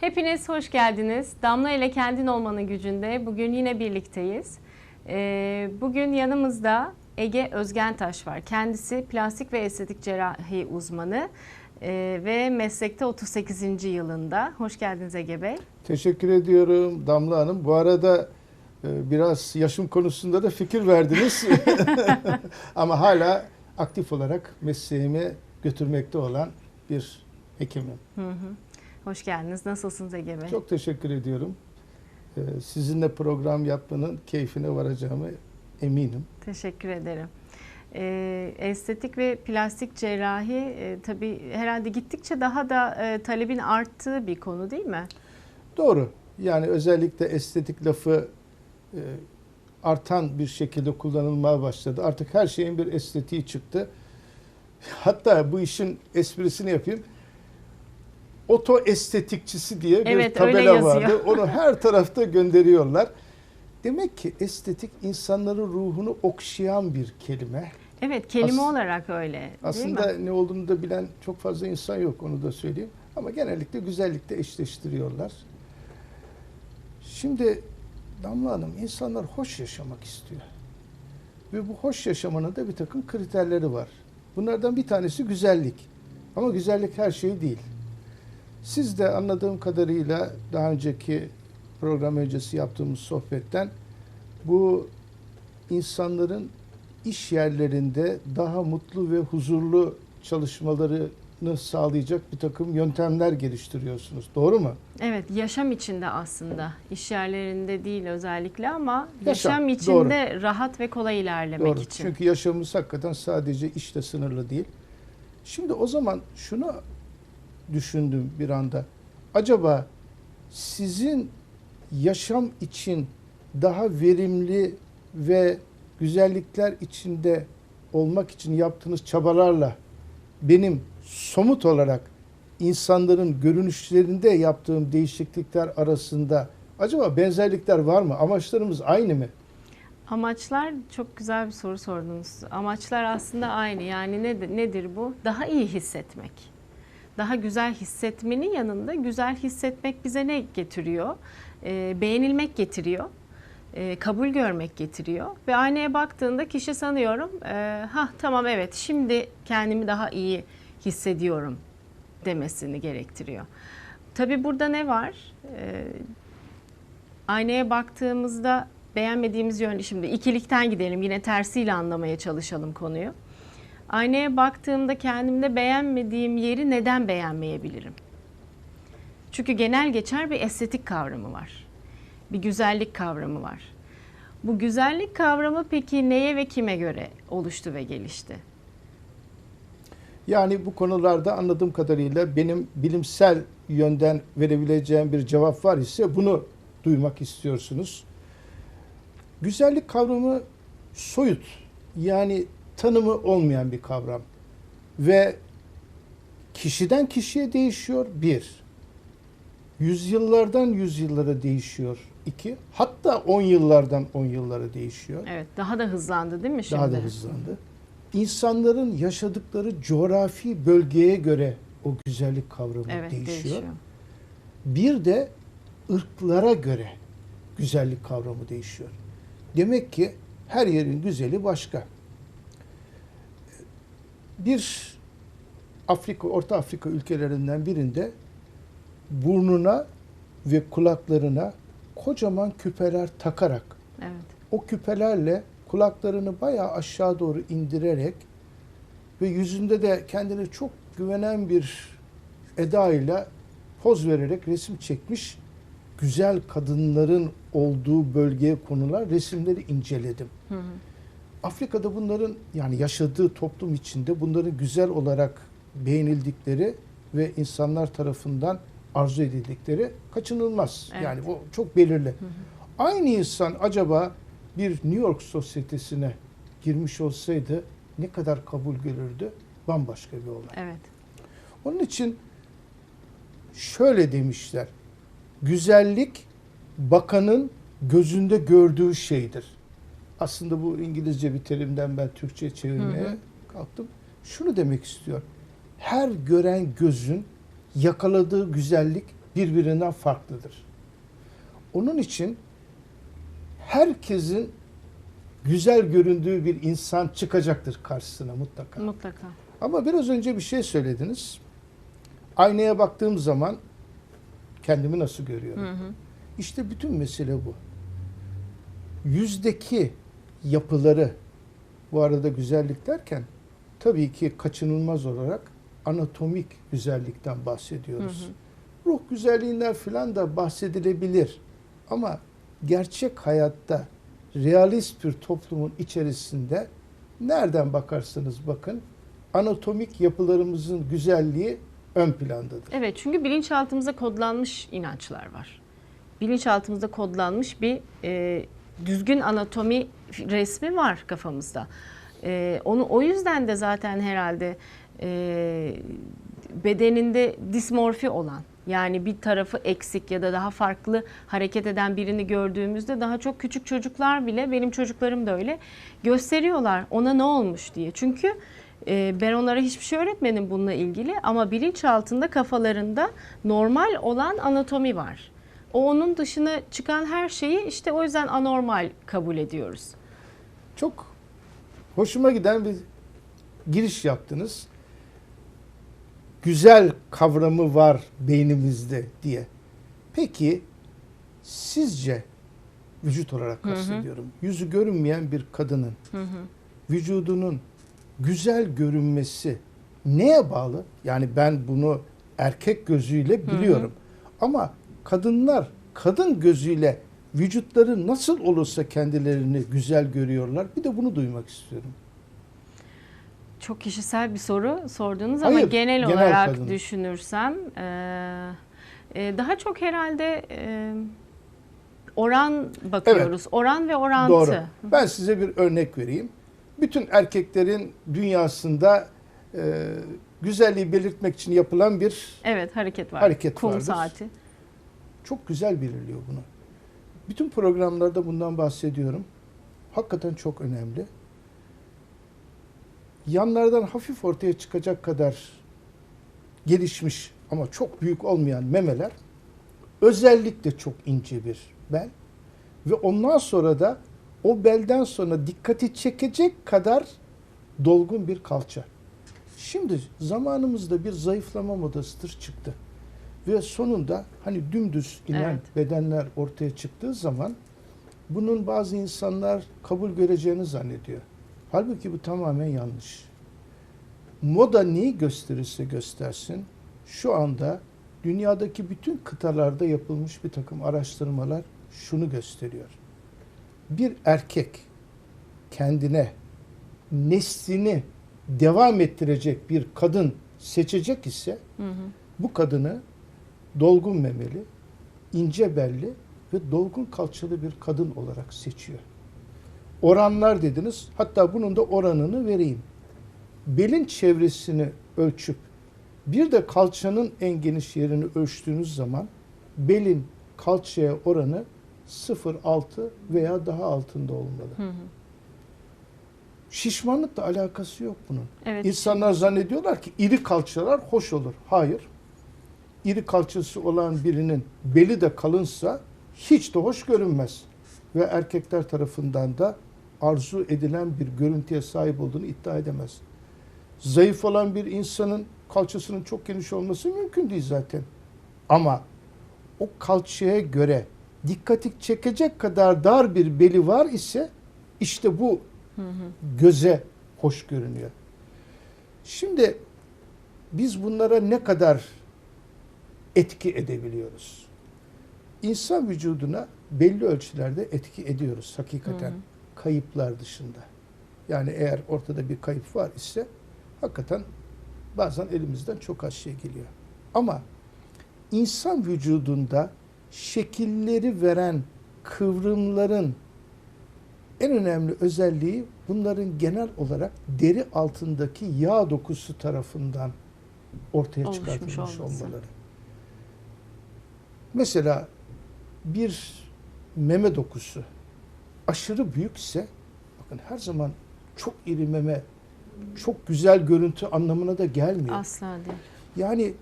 Hepiniz hoş geldiniz. Damla ile kendin olmanın gücünde bugün yine birlikteyiz. Ee, bugün yanımızda Ege Özgentaş var. Kendisi plastik ve estetik cerrahi uzmanı ee, ve meslekte 38. yılında. Hoş geldiniz Ege Bey. Teşekkür ediyorum Damla Hanım. Bu arada e, biraz yaşım konusunda da fikir verdiniz. Ama hala aktif olarak mesleğimi götürmekte olan bir hekimim. Hı hı. Hoş geldiniz. Nasılsınız Ege Bey? Çok teşekkür ediyorum. E, Sizinle program yapmanın keyfine varacağımı eminim. Teşekkür ederim. Ee, estetik ve plastik cerrahi e, tabii herhalde gittikçe daha da e, talebin arttığı bir konu değil mi? Doğru. Yani özellikle estetik lafı e, artan bir şekilde kullanılmaya başladı. Artık her şeyin bir estetiği çıktı. Hatta bu işin esprisini yapayım. Oto estetikçisi diye bir Evet, tabela vardı. Onu her tarafta gönderiyorlar. Demek ki estetik insanların ruhunu okşayan bir kelime. Evet, kelime As- olarak öyle. değil Aslında mi? ne olduğunu da bilen çok fazla insan yok onu da söyleyeyim. Ama genellikle güzellikle eşleştiriyorlar. Şimdi Damla Hanım insanlar hoş yaşamak istiyor. Ve bu hoş yaşamanın da bir takım kriterleri var. Bunlardan bir tanesi güzellik. Ama güzellik her şey değil. Siz de anladığım kadarıyla daha önceki program öncesi yaptığımız sohbetten bu insanların iş yerlerinde daha mutlu ve huzurlu çalışmalarını sağlayacak bir takım yöntemler geliştiriyorsunuz. Doğru mu? Evet, yaşam içinde aslında. İş yerlerinde değil özellikle ama Yaşam, yaşam, içinde rahat ve kolay ilerlemek Doğru. için. Çünkü yaşamımız hakikaten sadece işle sınırlı değil. Şimdi o zaman şunu düşündüm bir anda. Acaba sizin yaşam için daha verimli ve güzellikler içinde olmak için yaptığınız çabalarla benim somut olarak insanların görünüşlerinde yaptığım değişiklikler arasında acaba benzerlikler var mı? Amaçlarımız aynı mı? Amaçlar çok güzel bir soru sordunuz. Amaçlar aslında aynı. Yani nedir, nedir bu? Daha iyi hissetmek. Daha güzel hissetmenin yanında güzel hissetmek bize ne getiriyor? Ee, beğenilmek getiriyor. Ee, kabul görmek getiriyor. Ve aynaya baktığında kişi sanıyorum, e, ha tamam evet şimdi kendimi daha iyi hissediyorum demesini gerektiriyor. Tabii burada ne var? Ee, aynaya baktığımızda beğenmediğimiz yön şimdi ikilikten gidelim yine tersiyle anlamaya çalışalım konuyu. Aynaya baktığımda kendimde beğenmediğim yeri neden beğenmeyebilirim? Çünkü genel geçer bir estetik kavramı var. Bir güzellik kavramı var. Bu güzellik kavramı peki neye ve kime göre oluştu ve gelişti? Yani bu konularda anladığım kadarıyla benim bilimsel yönden verebileceğim bir cevap var ise bunu duymak istiyorsunuz. Güzellik kavramı soyut yani tanımı olmayan bir kavram ve kişiden kişiye değişiyor bir. Yüzyıllardan yüzyıllara değişiyor iki. Hatta on yıllardan on yıllara değişiyor. Evet, daha da hızlandı değil mi şimdi? Daha da hızlandı. İnsanların yaşadıkları coğrafi bölgeye göre o güzellik kavramı Evet, değişiyor. değişiyor. Bir de ırklara göre güzellik kavramı değişiyor. Demek ki her yerin güzeli başka. Bir Afrika, Orta Afrika ülkelerinden birinde burnuna ve kulaklarına kocaman küpeler takarak Evet. o küpelerle kulaklarını bayağı aşağı doğru indirerek ve yüzünde de kendine çok güvenen bir edayla poz vererek resim çekmiş güzel kadınların olduğu bölgeye konular resimleri inceledim. Hı hı. Afrika'da bunların yani yaşadığı toplum içinde bunların güzel olarak beğenildikleri ve insanlar tarafından arzu edildikleri kaçınılmaz. Evet. Yani bu çok belirli. Aynı insan acaba bir New York sosyetesine girmiş olsaydı ne kadar kabul görürdü? Bambaşka bir olay. Evet. Onun için şöyle demişler. Güzellik bakanın gözünde gördüğü şeydir. Aslında bu İngilizce bir terimden ben Türkçe çevirmeye Hı hı. kalktım. Şunu demek istiyor. Her gören gözün yakaladığı güzellik birbirinden farklıdır. Onun için herkesin güzel göründüğü bir insan çıkacaktır karşısına mutlaka. Mutlaka. Ama biraz önce bir şey söylediniz. Aynaya baktığım zaman kendimi nasıl görüyorum? Hı hı. İşte bütün mesele bu. Yüzdeki yapıları bu arada güzellik derken tabii ki kaçınılmaz olarak anatomik güzellikten bahsediyoruz. Ruh güzelliğinden filan da bahsedilebilir. Ama gerçek hayatta realist bir toplumun içerisinde nereden bakarsanız bakın anatomik yapılarımızın güzelliği ön plandadır. Evet çünkü bilinçaltımızda kodlanmış inançlar var. Bilinçaltımızda kodlanmış bir e, düzgün anatomi resmi var kafamızda. E, onu o yüzden de zaten herhalde e, bedeninde dismorfi olan yani bir tarafı eksik ya da daha farklı hareket eden birini gördüğümüzde daha çok küçük çocuklar bile benim çocuklarım da öyle gösteriyorlar ona ne olmuş diye. Çünkü e, ben onlara hiçbir şey öğretmedim bununla ilgili ama bilinçaltında kafalarında normal olan anatomi var. O onun dışına çıkan her şeyi işte o yüzden anormal kabul ediyoruz. Çok hoşuma giden bir giriş yaptınız. Güzel kavramı var beynimizde diye. Peki sizce vücut olarak Hı hı. kastediyorum. Yüzü görünmeyen bir kadının Hı hı. vücudunun güzel görünmesi neye bağlı? Yani ben bunu erkek gözüyle biliyorum. Ama kadınlar kadın gözüyle vücutları nasıl olursa kendilerini güzel görüyorlar. Bir de bunu duymak istiyorum. Çok kişisel bir soru sordunuz ama Hayır, genel, genel olarak kadın. düşünürsem e, e, daha çok herhalde e, oran bakıyoruz. Oran ve orantı. Doğru. Ben size bir örnek vereyim. Bütün erkeklerin dünyasında e, güzelliği belirtmek için yapılan bir Evet hareket var. Hareket Kum vardır. saati. Çok güzel belirliyor bunu. Bütün programlarda bundan bahsediyorum. Hakikaten çok önemli. Yanlardan hafif ortaya çıkacak kadar gelişmiş ama çok büyük olmayan memeler özellikle çok ince bir bel ve ondan sonra da o belden sonra dikkati çekecek kadar dolgun bir kalça. Şimdi zamanımızda bir zayıflama modasıdır çıktı. Ve sonunda hani dümdüz inen Evet. bedenler ortaya çıktığı zaman bunun bazı insanlar kabul göreceğini zannediyor. Halbuki bu tamamen yanlış. Moda neyi gösterirse göstersin şu anda dünyadaki bütün kıtalarda yapılmış bir takım araştırmalar şunu gösteriyor. Bir erkek kendine neslini devam ettirecek bir kadın seçecek ise Hı hı. bu kadını dolgun memeli, ince belli ve dolgun kalçalı bir kadın olarak seçiyor. Oranlar dediniz. Hatta bunun da oranını vereyim. Belin çevresini ölçüp bir de kalçanın en geniş yerini ölçtüğünüz zaman belin kalçaya oranı 0.6 veya daha altında olmalı. Hı hı. Şişmanlıkla alakası yok bunun. Evet. İnsanlar zannediyorlar ki iri kalçalar hoş olur. Hayır. İri kalçası olan birinin beli de kalınsa hiç de hoş görünmez. Ve erkekler tarafından da arzu edilen bir görüntüye sahip olduğunu iddia edemez. Zayıf olan bir insanın kalçasının çok geniş olması mümkün değil zaten. Ama o kalçaya göre dikkati çekecek kadar dar bir beli var ise işte bu Hı hı. göze hoş görünüyor. Şimdi biz bunlara ne kadar etki edebiliyoruz? İnsan vücuduna belli ölçülerde etki ediyoruz hakikaten Hı hı. kayıplar dışında. Yani eğer ortada bir kayıp var ise hakikaten bazen elimizden çok az şey geliyor. Ama insan vücudunda şekilleri veren kıvrımların en önemli özelliği bunların genel olarak deri altındaki yağ dokusu tarafından ortaya Oluşmuş çıkartılmış olması. olmaları. Mesela bir meme dokusu aşırı büyükse bakın her zaman çok iri meme çok güzel görüntü anlamına da gelmiyor. Asla değil. Yani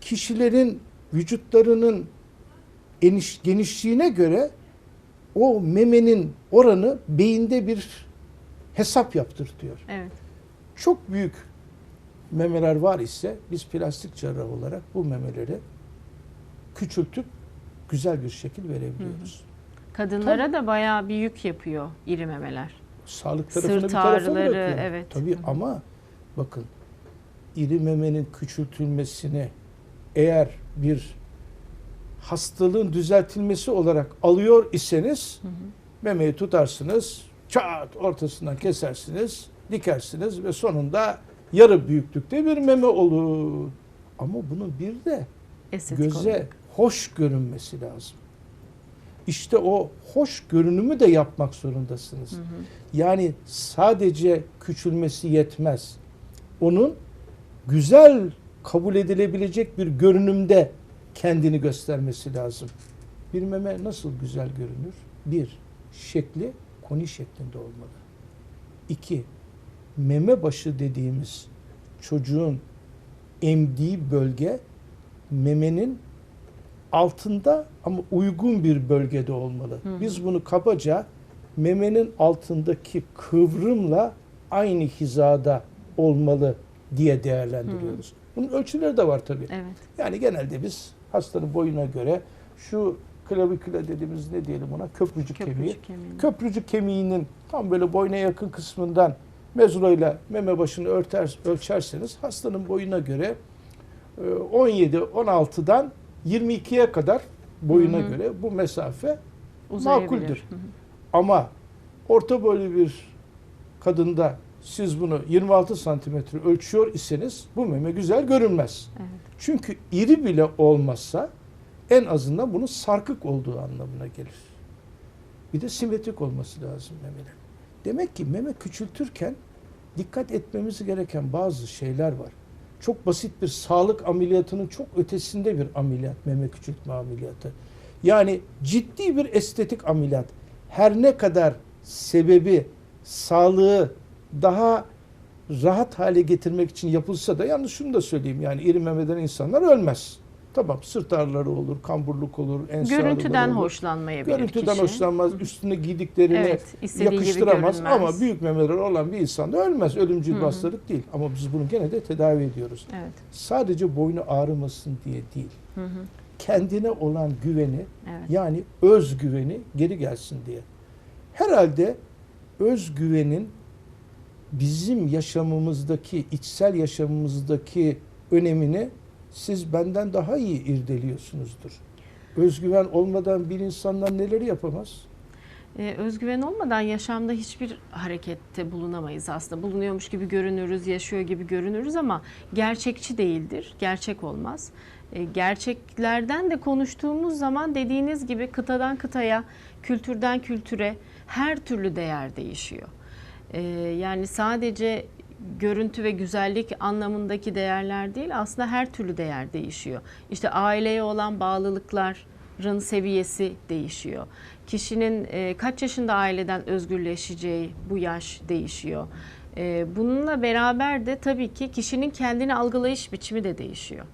kişilerin vücutlarının eniş, genişliğine göre o memenin oranı beyinde bir hesap yaptırtıyor. Evet. Çok büyük memeler var ise biz plastik cerrah olarak bu memeleri küçültüp güzel bir şekil verebiliyoruz. Kadınlara da bayağı bir yük yapıyor iri memeler. Sağlık tarafını Sırt bir tarafa ağrıları, bırakıyor. evet. Tabii hı. ama bakın iri memenin küçültülmesini eğer bir hastalığın düzeltilmesi olarak alıyor iseniz Hı hı. memeyi tutarsınız, çat ortasından kesersiniz, dikersiniz ve sonunda yarı büyüklükte bir meme olur. Ama bunun bir de Estetik göze olarak. Hoş görünmesi lazım. İşte o hoş görünümü de yapmak zorundasınız. Hı hı. Yani sadece küçülmesi yetmez. Onun güzel kabul edilebilecek bir görünümde kendini göstermesi lazım. Bir meme nasıl güzel görünür? Bir, şekli koni şeklinde olmalı. İki, meme başı dediğimiz çocuğun emdiği bölge memenin altında ama uygun bir bölgede olmalı. Hı hı. Biz bunu kabaca memenin altındaki kıvrımla aynı hizada olmalı diye değerlendiriyoruz. Bunun ölçüleri de var tabii. Evet. Yani genelde biz hastanın boyuna göre şu klaviküle dediğimiz ne diyelim ona köprücük. Köprücük kemiği. Köprücük kemiğinin tam böyle boyuna yakın kısmından mezurayla meme başını örter, ölçerseniz hastanın boyuna göre e, 17-16'dan 22'ye kadar boyuna Hı hı. göre bu mesafe makuldür. Hı hı. ama orta boylu bir kadında siz bunu 26 santimetre ölçüyor iseniz bu meme güzel görünmez. Evet. Çünkü iri bile olmazsa en azından bunun sarkık olduğu anlamına gelir. Bir de simetrik olması lazım memelerin. Demek ki meme küçültürken dikkat etmemiz gereken bazı şeyler var. Çok basit bir sağlık ameliyatının çok ötesinde bir ameliyat meme küçültme ameliyatı. Yani ciddi bir estetik ameliyat. Her ne kadar sebebi sağlığı daha rahat hale getirmek için yapılsa da yalnız şunu da söyleyeyim yani iri memeden insanlar ölmez. Tamam sırt ağrıları olur, kamburluk olur, ense Görüntüden olur. hoşlanmayabilir Görüntüden kişi. hoşlanmaz, üstüne giydiklerini Evet, yakıştıramaz ama büyük memeleri olan bir insan da ölmez. Ölümcül bir hastalık değil ama biz bunu gene de tedavi ediyoruz. Evet. Sadece boynu ağrımasın diye değil. Hı hı. Kendine olan güveni Evet. yani özgüveni geri gelsin diye. Herhalde özgüvenin bizim yaşamımızdaki, içsel yaşamımızdaki önemini siz benden daha iyi irdeliyorsunuzdur. Özgüven olmadan bir insanlar neleri yapamaz? Ee, özgüven olmadan yaşamda hiçbir harekette bulunamayız aslında. Bulunuyormuş gibi görünürüz, yaşıyor gibi görünürüz ama gerçekçi değildir, gerçek olmaz. Ee, gerçeklerden de konuştuğumuz zaman dediğiniz gibi kıtadan kıtaya, kültürden kültüre her türlü değer değişiyor. Ee, yani sadece görüntü ve güzellik anlamındaki değerler değil aslında her türlü değer değişiyor. İşte aileye olan bağlılıkların seviyesi değişiyor. Kişinin e, kaç yaşında aileden özgürleşeceği bu yaş değişiyor. E, bununla beraber de tabii ki kişinin kendini algılayış biçimi de değişiyor.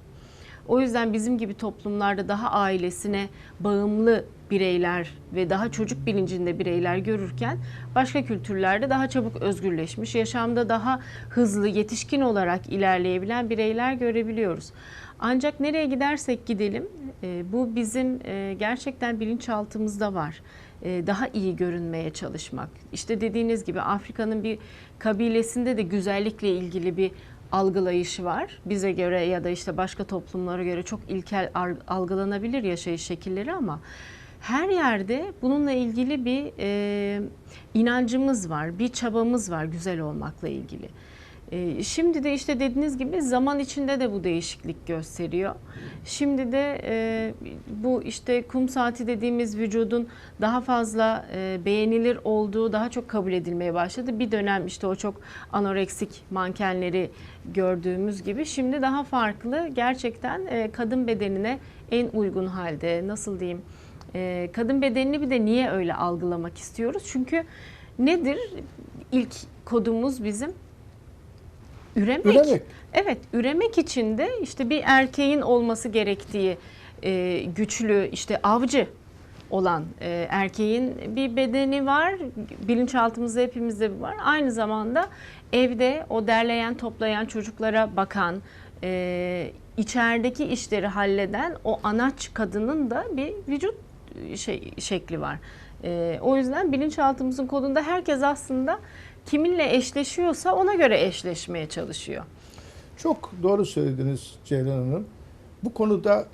O yüzden bizim gibi toplumlarda daha ailesine bağımlı bireyler ve daha çocuk bilincinde bireyler görürken başka kültürlerde daha çabuk özgürleşmiş, yaşamda daha hızlı, yetişkin olarak ilerleyebilen bireyler görebiliyoruz. Ancak nereye gidersek gidelim e, bu bizim e, gerçekten bilinçaltımızda var. E, Daha iyi görünmeye çalışmak. İşte dediğiniz gibi Afrika'nın bir kabilesinde de güzellikle ilgili bir algılayışı var. Bize göre ya da işte başka toplumlara göre çok ilkel algılanabilir yaşayış şekilleri ama her yerde bununla ilgili bir e, inancımız var, bir çabamız var güzel olmakla ilgili. E, şimdi de işte dediğiniz gibi zaman içinde de bu değişiklik gösteriyor. Şimdi de e, bu işte kum saati dediğimiz vücudun daha fazla e, beğenilir olduğu daha çok kabul edilmeye başladı. Bir dönem işte o çok anoreksik mankenleri gördüğümüz gibi şimdi daha farklı gerçekten e, kadın bedenine en uygun halde nasıl diyeyim e, kadın bedenini bir de niye öyle algılamak istiyoruz? Çünkü nedir ilk kodumuz bizim? Üremek. Üremek. Evet, üremek için de işte bir erkeğin olması gerektiği e, güçlü işte avcı olan e, erkeğin bir bedeni var. Bilinçaltımızda hepimizde var. Aynı zamanda evde o derleyen, toplayan, çocuklara bakan, e, içerideki işleri halleden o anaç kadının da bir vücut şey şekli var. E, o yüzden bilinçaltımızın kodunda herkes aslında kiminle eşleşiyorsa ona göre eşleşmeye çalışıyor. Çok doğru söylediniz Ceylan Hanım. Bu konuda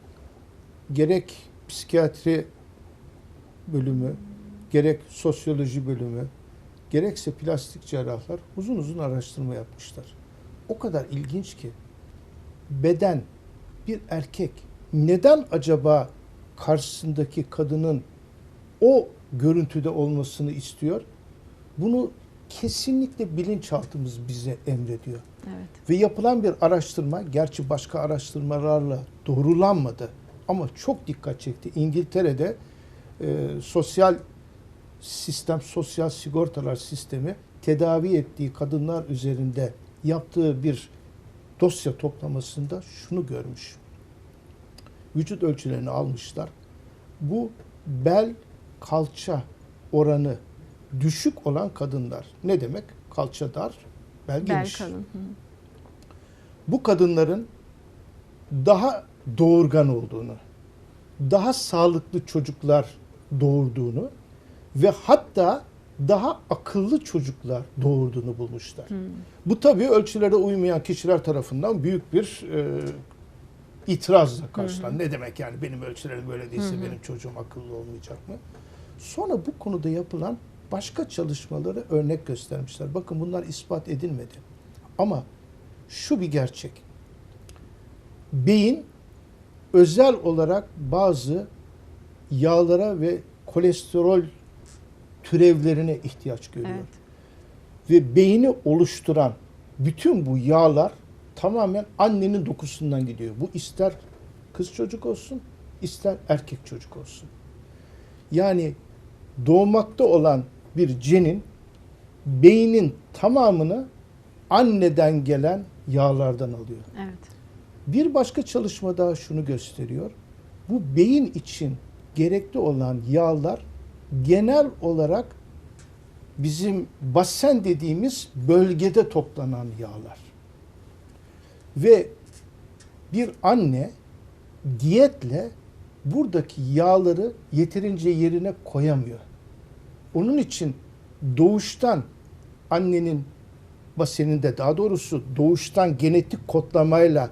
gerek psikiyatri bölümü, gerek sosyoloji bölümü, gerekse plastik cerrahlar uzun uzun araştırma yapmışlar. O kadar ilginç ki beden bir erkek neden acaba karşısındaki kadının o görüntüde olmasını istiyor? Bunu kesinlikle bilinçaltımız bize emrediyor. Evet. Ve yapılan bir araştırma, gerçi başka araştırmalarla doğrulanmadı ama çok dikkat çekti. İngiltere'de e, sosyal sistem, sosyal sigortalar sistemi tedavi ettiği kadınlar üzerinde yaptığı bir dosya toplamasında şunu görmüş. Vücut ölçülerini almışlar. Bu bel kalça oranı düşük olan kadınlar. Ne demek? Kalça dar, bel Bel geniş kalın. Hı. bu kadınların daha doğurgan olduğunu, daha sağlıklı çocuklar doğurduğunu ve hatta daha akıllı çocuklar doğurduğunu bulmuşlar. Bu tabii ölçülere uymayan kişiler tarafından büyük bir e, itirazla karşılandı. Ne demek yani benim ölçülerim böyle değilse benim çocuğum akıllı olmayacak mı? Sonra bu konuda yapılan başka çalışmaları örnek göstermişler. Bakın bunlar ispat edilmedi. Ama şu bir gerçek. Beyin özel olarak bazı yağlara ve kolesterol türevlerine ihtiyaç görüyor. Evet. Ve beyni oluşturan bütün bu yağlar tamamen annenin dokusundan gidiyor. Bu ister kız çocuk olsun, ister erkek çocuk olsun. Yani doğmakta olan bir cenin beynin tamamını anneden gelen yağlardan alıyor. Evet. Bir başka çalışma daha şunu gösteriyor. Bu beyin için gerekli olan yağlar genel olarak bizim basen dediğimiz bölgede toplanan yağlar. Ve bir anne diyetle buradaki yağları yeterince yerine koyamıyor. Onun için doğuştan annenin baseninde daha doğrusu doğuştan genetik kodlamayla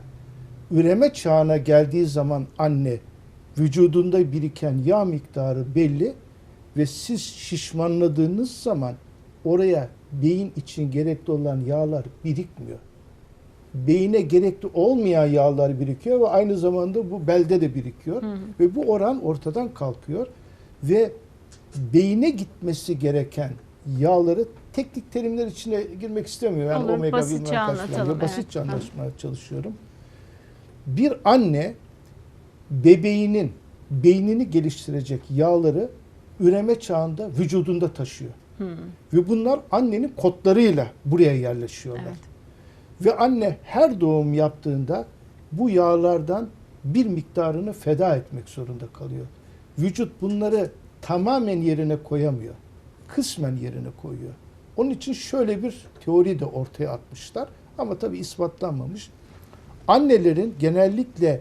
üreme çağına geldiği zaman anne vücudunda biriken yağ miktarı belli ve siz şişmanladığınız zaman oraya beyin için gerekli olan yağlar birikmiyor. Beyine gerekli olmayan yağlar birikiyor ve aynı zamanda bu belde de birikiyor ve bu oran ortadan kalkıyor ve beyine gitmesi gereken yağları teknik terimler içine girmek istemiyorum. Yani Olur, omega basitçe anlatalım, Basitçe evet. anlatmaya çalışıyorum. Bir anne bebeğinin beynini geliştirecek yağları üreme çağında vücudunda taşıyor. Ve bunlar annenin kodlarıyla buraya yerleşiyorlar. Evet. Ve anne her doğum yaptığında bu yağlardan bir miktarını feda etmek zorunda kalıyor. Vücut bunları tamamen yerine koyamıyor. Kısmen yerine koyuyor. Onun için şöyle bir teori de ortaya atmışlar. Ama tabii ispatlanmamış. Annelerin genellikle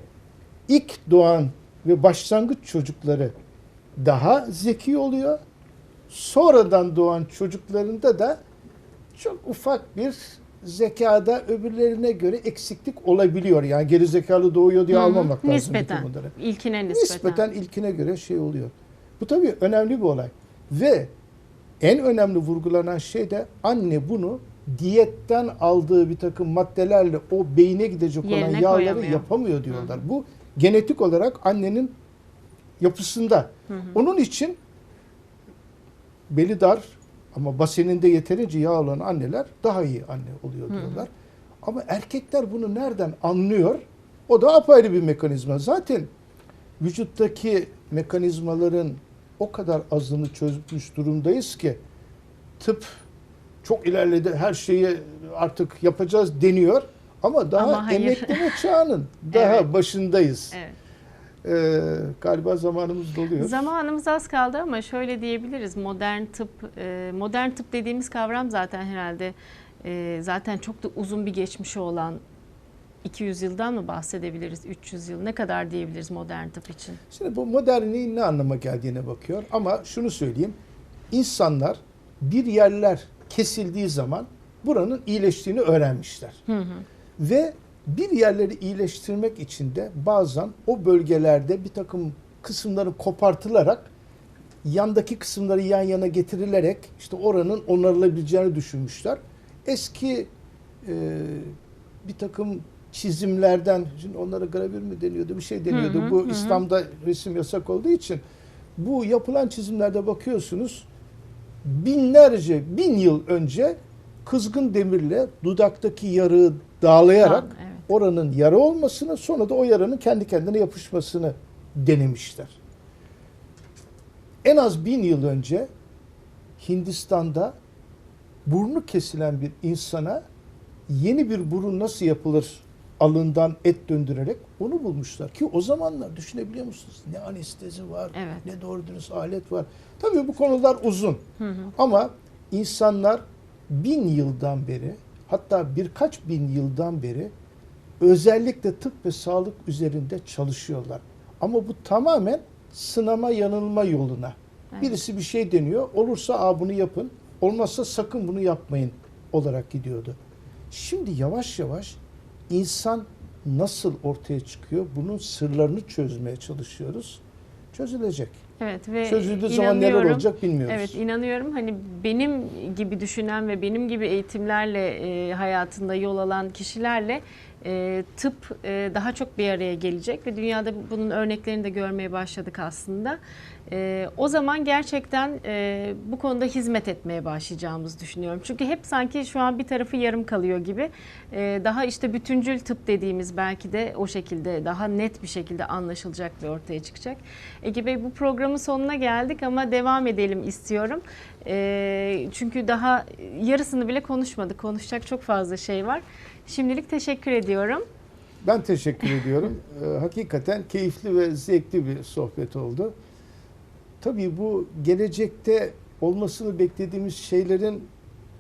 ilk doğan ve başlangıç çocukları daha zeki oluyor. Sonradan doğan çocuklarında da çok ufak bir zekada öbürlerine göre eksiklik olabiliyor. Yani geri zekalı doğuyor diye Hı hı. almamak lazım. Nispeten. İlkine nispeten. Nispeten ilkine göre şey oluyor. Bu tabii önemli bir olay. Ve en önemli vurgulanan şey de anne bunu diyetten aldığı bir takım maddelerle o beyine gidecek olan Yerine yağları koyamıyor. yapamıyor diyorlar. Bu genetik olarak annenin yapısında. Onun için beli dar ama baseninde yeterince yağ olan anneler daha iyi anne oluyor diyorlar. Ama erkekler bunu nereden anlıyor? O da apayrı bir mekanizma. Zaten vücuttaki mekanizmaların o kadar azını çözmüş durumdayız ki tıp çok ilerledi. Her şeyi artık yapacağız deniyor. Ama daha Ama emekleme çağının daha Evet. başındayız. Evet. Ee, galiba zamanımız doluyor. Zamanımız az kaldı ama şöyle diyebiliriz. Modern tıp, e, modern tıp dediğimiz kavram zaten herhalde e, zaten çok da uzun bir geçmişi olan 200 yıldan mı bahsedebiliriz? 300 yıl ne kadar diyebiliriz modern tıp için? Şimdi bu modernliğin ne anlama geldiğine bakıyor. Ama şunu söyleyeyim. İnsanlar bir yerler kesildiği zaman buranın iyileştiğini öğrenmişler. Hı hı. Ve bir yerleri iyileştirmek için de bazen o bölgelerde bir takım kısımları kopartılarak yandaki kısımları yan yana getirilerek işte oranın onarılabileceğini düşünmüşler. Eski e, bir takım çizimlerden, şimdi onlara gravür mü deniyordu, bir şey deniyordu. Hı hı, Bu hı. İslam'da resim yasak olduğu için bu yapılan çizimlerde bakıyorsunuz binlerce, bin yıl önce kızgın demirle dudaktaki yarığı dağlayarak Tamam. Oranın yara olmasını sonra da o yaranın kendi kendine yapışmasını denemişler. En az bin yıl önce Hindistan'da burnu kesilen bir insana yeni bir burun nasıl yapılır alından et döndürerek onu bulmuşlar. Ki o zamanlar düşünebiliyor musunuz? Ne anestezi var, Evet. ne doğru dürüst alet var. Tabii bu konular uzun. Hı hı. Ama insanlar bin yıldan beri hatta birkaç bin yıldan beri özellikle tıp ve sağlık üzerinde çalışıyorlar. Ama bu tamamen sınama yanılma yoluna. Evet. Birisi bir şey deniyor. Olursa Aa, bunu yapın. Olmazsa sakın bunu yapmayın olarak gidiyordu. Şimdi yavaş yavaş insan nasıl ortaya çıkıyor? Bunun sırlarını çözmeye çalışıyoruz. Çözülecek. Evet ve Çözüldüğü zaman neler olacak bilmiyoruz. Evet inanıyorum hani benim gibi düşünen ve benim gibi eğitimlerle e, hayatında yol alan kişilerle e, tıp e, daha çok bir araya gelecek ve dünyada bunun örneklerini de görmeye başladık aslında. E, o zaman gerçekten e, bu konuda hizmet etmeye başlayacağımızı düşünüyorum. Çünkü hep sanki şu an bir tarafı yarım kalıyor gibi. E, daha işte bütüncül tıp dediğimiz belki de o şekilde daha net bir şekilde anlaşılacak ve ortaya çıkacak. Ege Bey bu programın sonuna geldik ama devam edelim istiyorum. E, çünkü daha yarısını bile konuşmadık. Konuşacak çok fazla şey var. Şimdilik teşekkür ediyorum. Ben teşekkür ediyorum. Ee, hakikaten keyifli ve zevkli bir sohbet oldu. Tabii bu gelecekte olmasını beklediğimiz şeylerin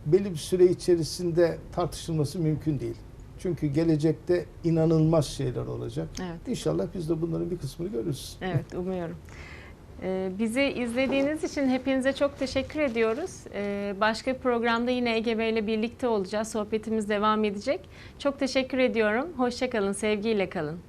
belli bir süre içerisinde tartışılması mümkün değil. Çünkü gelecekte inanılmaz şeyler olacak. Evet. İnşallah biz de bunların bir kısmını görürüz. Evet, umuyorum. Ee, Bizi izlediğiniz için hepinize çok teşekkür ediyoruz. Ee, Başka bir programda yine Ege Bey ile birlikte olacağız. Sohbetimiz devam edecek. Çok teşekkür ediyorum. Hoşçakalın, sevgiyle kalın.